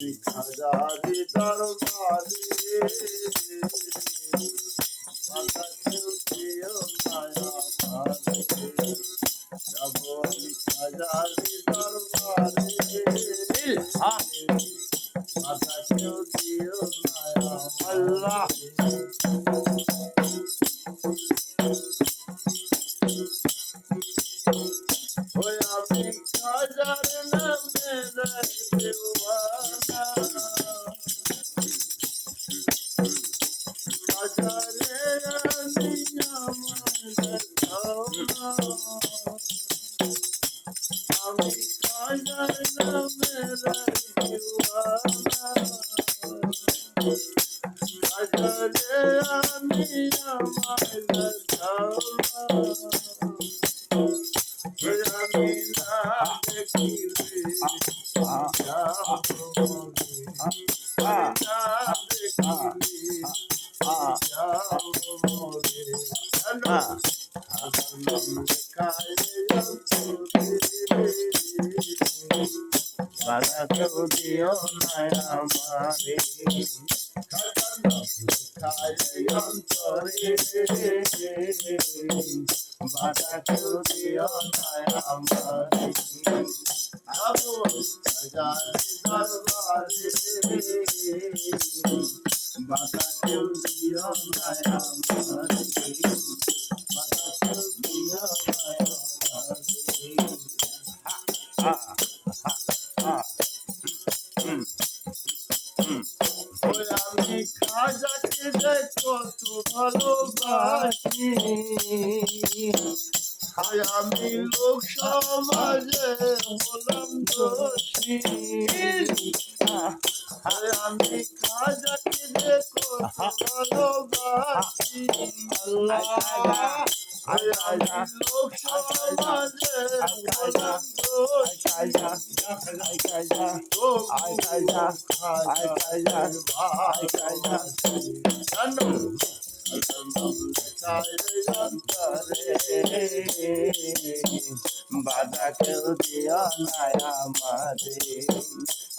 হাজারি দরবারে। দিও না আমারে যাব হাজারি আমি হাজার নামে দেওয়ানা হাজারে আমি আমার দেওয়ানা আমি না দেখিলে বাধা কেউ দিও না আমারে বাধা কেউ দিও না আমারে আবু হাজার আমারে আমি খাজাকে দেখো তু ভালোবাসি। আমি লোক সমাজে হলাম দোষী। লোক সমাজে বাধা কেউ দিও না আমারে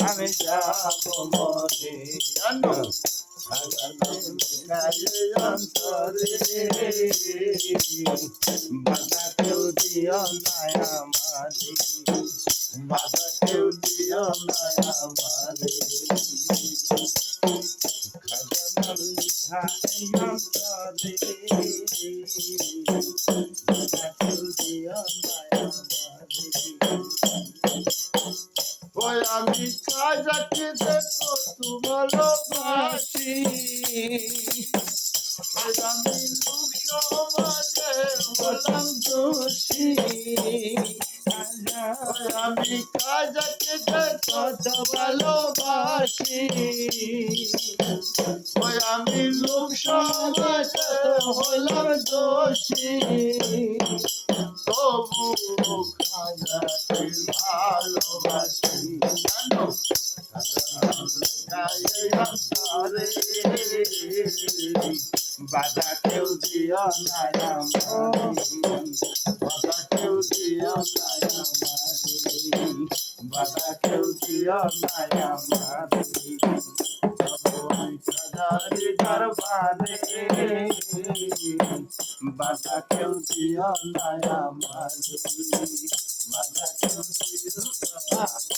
আমি যাব অন্তরে বাধা কেউ দিও না আমারে বাধা কেউ দিও না আমারে খাজানা লিখা অন্তরে বাধা দিও না ওই আমি কাজাকে দেখো তু ভালোবাসি। ওই আমি লোক সমাজে হলাম দোষী। আমি কাজাকে দেখো ভালোবাসি। আমি লোক সমাজে হলাম দোষী। তবু খাজাকে ভালোবাসি জানো দিও না বাধা কেউ দিও না বাধা কেউ দিও খাজারি দরবারে বাধা কেউ দিও না Thank you.